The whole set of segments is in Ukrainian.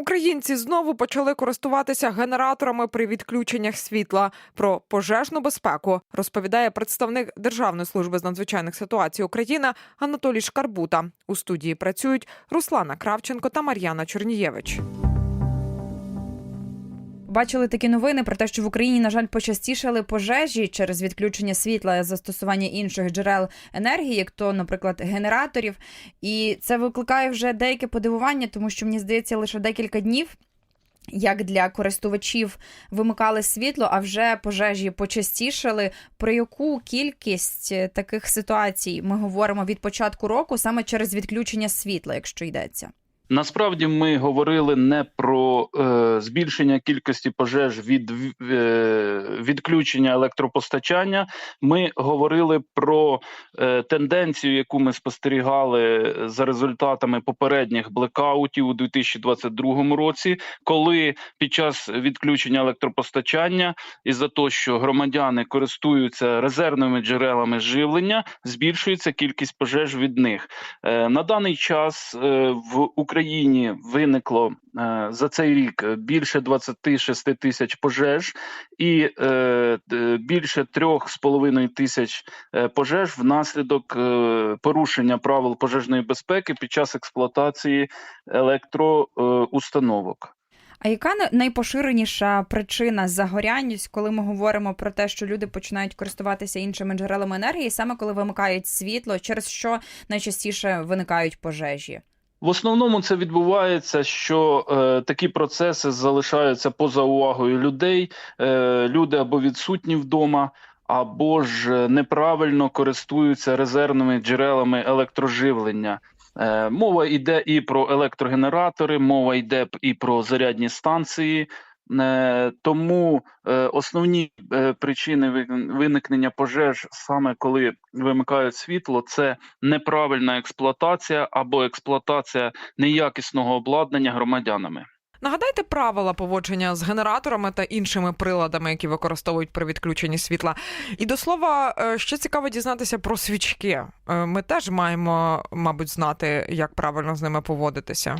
Українці знову почали користуватися генераторами при відключеннях світла. Про пожежну безпеку розповідає представник Державної служби з надзвичайних ситуацій України Анатолій Шкарбута. У студії працюють Руслана Кравченко та Мар'яна Чорнієвич. Бачили такі новини про те, що в Україні, на жаль, почастішали пожежі через відключення світла застосування інших джерел енергії, як то, наприклад, генераторів. І це викликає вже деяке подивування, тому що мені здається, лише декілька днів. Як для користувачів вимикали світло, а вже пожежі почастішали. Про яку кількість е, таких ситуацій ми говоримо від початку року саме через відключення світла, якщо йдеться? Насправді ми говорили не про е, збільшення кількості пожеж від е, відключення електропостачання. Ми говорили про е, тенденцію, яку ми спостерігали за результатами попередніх блекаутів у 2022 році, коли під час відключення електропостачання і за те, що громадяни користуються резервними джерелами живлення, збільшується кількість пожеж від них. Е, на даний час е, в Україні. Україні виникло е, за цей рік більше 26 тисяч пожеж і е, більше 3,5 тисяч е, пожеж внаслідок е, порушення правил пожежної безпеки під час експлуатації електроустановок. А яка найпоширеніша причина загорянь, коли ми говоримо про те, що люди починають користуватися іншими джерелами енергії, саме коли вимикають світло, через що найчастіше виникають пожежі? В основному це відбувається, що е, такі процеси залишаються поза увагою людей. Е, Люди або відсутні вдома, або ж неправильно користуються резервними джерелами електроживлення. Е, Мова йде і про електрогенератори, мова йде і про зарядні станції. Тому основні причини виникнення пожеж, саме коли вимикають світло, це неправильна експлуатація або експлуатація неякісного обладнання громадянами. Нагадайте правила поводження з генераторами та іншими приладами, які використовують при відключенні світла. І до слова, ще цікаво дізнатися про свічки. Ми теж маємо, мабуть, знати, як правильно з ними поводитися.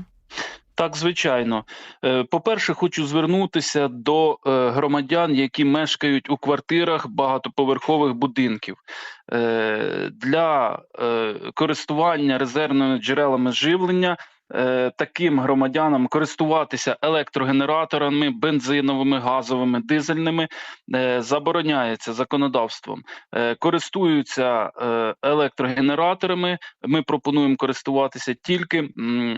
Так, звичайно, по-перше, хочу звернутися до громадян, які мешкають у квартирах багатоповерхових будинків. Для користування резервними джерелами живлення. Таким громадянам користуватися електрогенераторами, бензиновими, газовими, дизельними забороняється законодавством. Користуються електрогенераторами. Ми пропонуємо користуватися тільки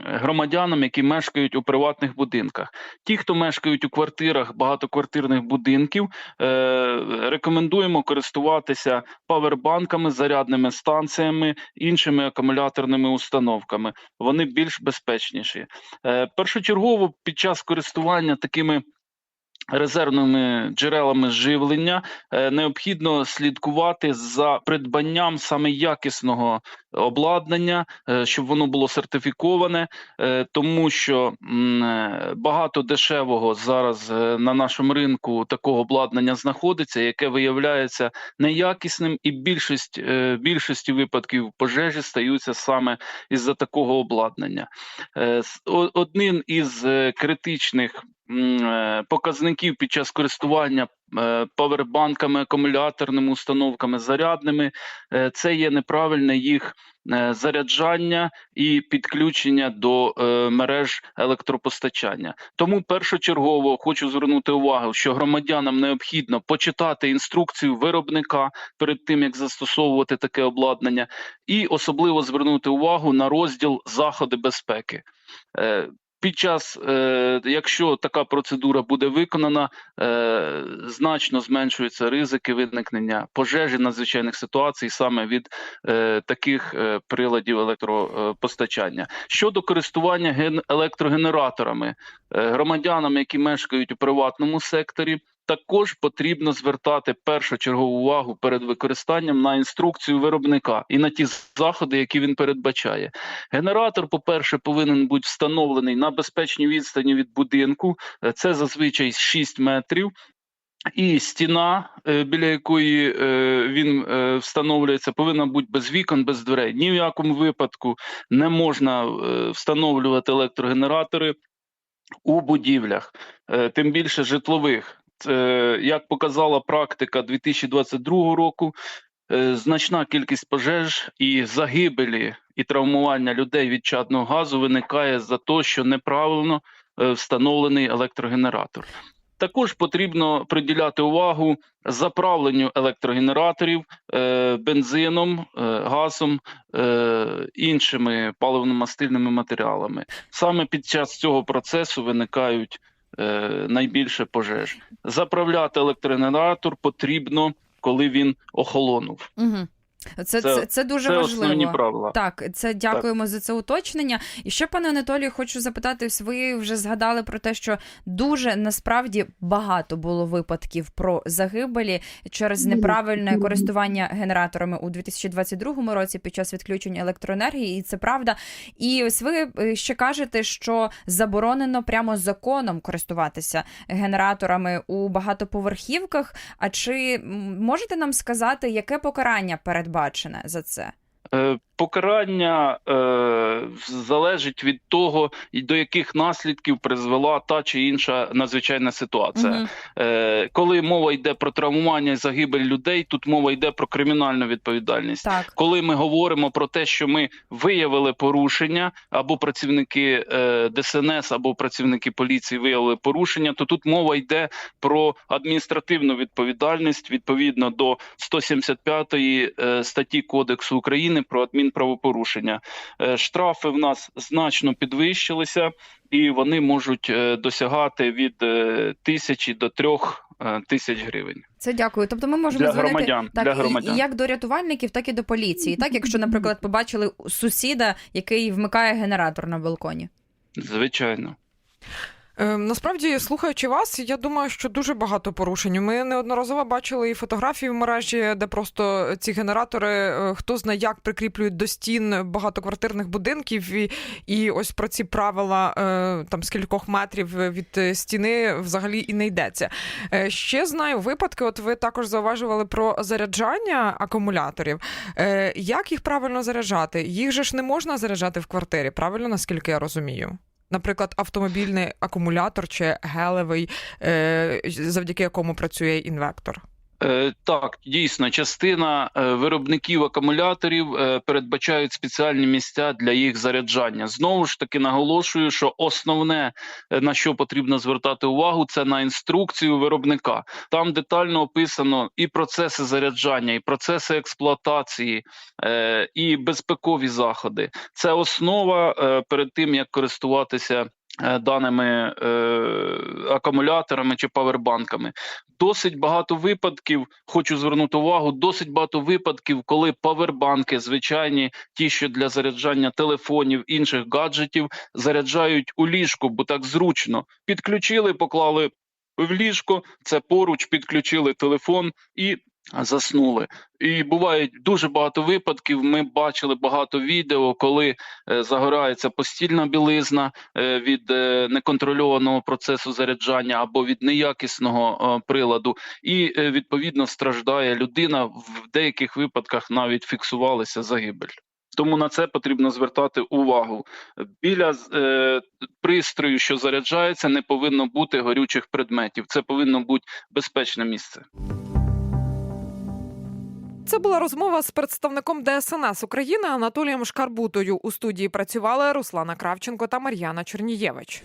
громадянам, які мешкають у приватних будинках. Ті, хто мешкають у квартирах багатоквартирних будинків, рекомендуємо користуватися павербанками, зарядними станціями, іншими акумуляторними установками. Вони більш безпечні безпечніші. Першочергово під час користування такими резервними джерелами живлення необхідно слідкувати за придбанням саме якісного обладнання, щоб воно було сертифіковане, тому що багато дешевого зараз на нашому ринку такого обладнання знаходиться, яке виявляється неякісним, і більшість більшості випадків пожежі стаються саме із-за такого обладнання. Одним із критичних показників під час користування павербанками, акумуляторними установками, зарядними, це є неправильне їх заряджання і підключення до мереж електропостачання. Тому першочергово хочу звернути увагу, що громадянам необхідно почитати інструкцію виробника перед тим як застосовувати таке обладнання, і особливо звернути увагу на розділ заходи безпеки. Під час, е, якщо така процедура буде виконана, е, значно зменшуються ризики виникнення пожежі надзвичайних ситуацій саме від е, таких приладів електропостачання. Щодо користування ген електрогенераторами, е, які мешкають у приватному секторі. Також потрібно звертати першочергову увагу перед використанням на інструкцію виробника і на ті заходи, які він передбачає. Генератор, по-перше, повинен бути встановлений на безпечній відстані від будинку. Це зазвичай 6 метрів. І стіна, біля якої він встановлюється, повинна бути без вікон, без дверей. Ні в якому випадку не можна встановлювати електрогенератори у будівлях, е, тим більше житлових. Це, як показала практика 2022 року, е, значна кількість пожеж і загибелі і травмування людей від чадного газу виникає за те, що неправильно е, встановлений електрогенератор. Також потрібно приділяти увагу заправленню електрогенераторів е, бензином, е, газом, е, іншими паливно-мастильними матеріалами. Саме під час цього процесу виникають е, найбільше пожеж. Заправляти електрогенератор потрібно, коли він охолонув. Угу. Це, це, Це- це дуже Це важливо. основні правила. Так, це дякуємо за це уточнення. І ще, пане Анатолію, хочу запитати, ось ви вже згадали про те, що дуже насправді багато було випадків про загибелі через неправильне користування генераторами у 2022 році під час відключення електроенергії, і це правда. І ось ви е, ще кажете, що заборонено прямо законом користуватися генераторами у багатоповерхівках. А чи можете нам сказати, яке покарання передбачене за це? Е, Покарання е, залежить від того, до яких наслідків призвела та чи інша надзвичайна ситуація. Мгм. Е, коли мова йде про травмування і загибель людей, тут мова йде про кримінальну відповідальність. Так. Коли ми говоримо про те, що ми виявили порушення, або працівники е, ДСНС, або працівники поліції виявили порушення, то тут мова йде про адміністративну відповідальність відповідно до 175 е, статті Кодексу України про адмінправопорушення. Е, штрафи в нас значно підвищилися, і вони можуть е, досягати від е, тисячі до трьох тисяч гривень. Це дякую. Тобто ми можемо Для дзвонити громадян, так, для і- громадян. І, як до рятувальників, так і до поліції. Так, якщо, наприклад, побачили сусіда, який вмикає генератор на балконі. Звичайно. Е, Насправді, слухаючи вас, я думаю, що дуже багато порушень. Ми неодноразово бачили і фотографії в мережі, де просто ці генератори е, хто знає як прикріплюють до стін багатоквартирних будинків, і, і ось про ці правила е, там з кількох метрів від е, стіни взагалі і не йдеться. Ще знаю випадки. От ви також зауважували про заряджання акумуляторів. Як їх правильно заряджати? Їх же ж не можна заряджати в квартирі, правильно наскільки я розумію? Наприклад, автомобільний акумулятор чи гелевий, е, завдяки якому працює інвектор. Е, Так, дійсно, частина е, виробників акумуляторів е, передбачають спеціальні місця для їх заряджання. Знову ж таки, наголошую, що основне на що потрібно звертати увагу, це на інструкцію виробника. Там детально описано і процеси заряджання, і процеси експлуатації, і безпекові заходи. Це основа перед тим як користуватися. Е, Даними е, акумуляторами чи павербанками досить багато випадків. Хочу звернути увагу. Досить багато випадків, коли павербанки, звичайні, ті, що для заряджання телефонів інших гаджетів, заряджають у ліжку, бо так зручно. Підключили, поклали в ліжко. Це поруч, підключили телефон і. Заснули, і бувають дуже багато випадків. Ми бачили багато відео, коли е, загорається постільна білизна е, від е, неконтрольованого процесу заряджання або від неякісного приладу, і відповідно страждає людина. В деяких випадках навіть фіксувалася загибель. Тому на це потрібно звертати увагу. Біля е, пристрою, що заряджається, не повинно бути горючих предметів. Це повинно бути безпечне місце. Це була розмова з представником ДСНС України Анатолієм Шкарбутою. У студії працювали Руслана Кравченко та Мар'яна Чернієвич.